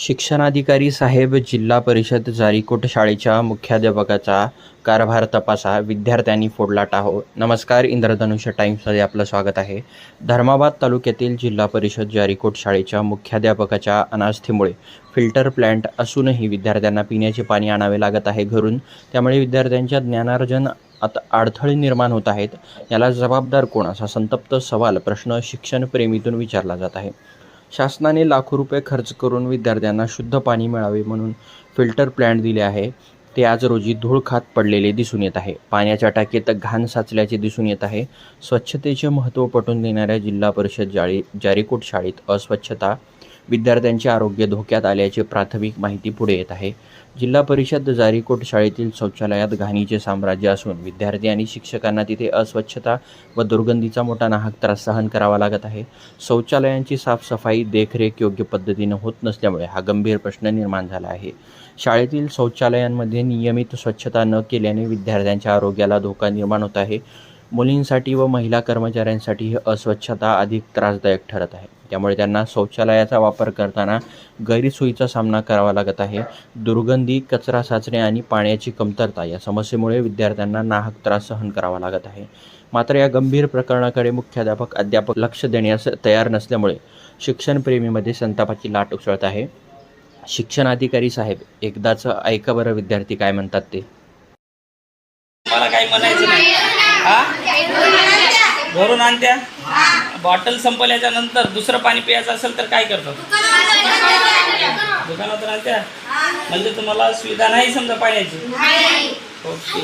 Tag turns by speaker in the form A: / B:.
A: शिक्षणाधिकारी साहेब जिल्हा परिषद जारीकोट शाळेच्या मुख्याध्यापकाचा कारभार तपासा. विद्यार्थ्यांनी फोडला टाहो. नमस्कार इंद्रधनुष्य टाईम्समध्ये आपलं स्वागत आहे. धर्माबाद तालुक्यातील जिल्हा परिषद जारीकोट शाळेच्या मुख्याध्यापकाच्या अनास्थेमुळे फिल्टर प्लॅन्ट असूनही विद्यार्थ्यांना पिण्याचे पाणी आणावे लागत आहे घरून. त्यामुळे विद्यार्थ्यांच्या ज्ञानार्जन आता अडथळे निर्माण होत आहेत. याला जबाबदार कोण? असा संतप्त सवाल प्रश्न शिक्षणप्रेमीतून विचारला जात आहे. शासनाने लाखो रुपये खर्च करून विद्यार्थ्यांना शुद्ध पाणी मिळावे म्हणून फिल्टर प्लॅन्ट दिले आहे. ते आज रोजी धूळ खात पडलेले दिसून येत आहे. पाण्याच्या टाकीत घाण साचल्याचे दिसून येत आहे. स्वच्छतेचे महत्त्व पटवून देणाऱ्या जिल्हा परिषद जाळी जारीकोट शाळेत अस्वच्छता विद्यार्थ्यांचे आरोग्य धोक्यात आल्याची प्राथमिक माहिती पुढे येत आहे. जिल्हा परिषद जारीकोट शाळेतील शौचालयात घाणीचे साम्राज्य असून विद्यार्थी आणि शिक्षकांना तिथे अस्वच्छता व दुर्गंधीचा मोठा नाहक त्रास सहन करावा लागत आहे. शौचालयांची साफसफाई देखरेख योग्य पद्धतीनं होत नसल्यामुळे हा गंभीर प्रश्न निर्माण झाला आहे. शाळेतील शौचालयांमध्ये नियमित स्वच्छता न केल्याने विद्यार्थ्यांच्या आरोग्याला धोका निर्माण होत आहे. मुलींसाठी व महिला कर्मचाऱ्यांसाठी ही अस्वच्छता अधिक त्रासदायक ठरत आहे. त्यामुळे त्यांना शौचालयाचा वापर करताना गैरसोयीचा सामना करावा लागत आहे. दुर्गंधी कचरा साचणे आणि पाण्याची कमतरता या समस्येमुळे विद्यार्थ्यांना नाहक त्रास सहन करावा लागत आहे. मात्र या गंभीर प्रकरणाकडे मुख्याध्यापक अध्यापक लक्ष देण्यास तयार नसल्यामुळे शिक्षणप्रेमीमध्ये संतापाची लाट उसळत आहे. शिक्षणाधिकारी साहेब एकदाच ऐका बरं विद्यार्थी काय म्हणतात ते.
B: मला काय म्हणायचं नाही. हा? घरून आणत्या? बॉटल संपल्याच्या नंतर दुसरं पाणी प्यायचं असेल तर काय करतात दुकानातून आणत्या? म्हणजे तुम्हाला सुविधा नाही समजा पाण्याची? ओके.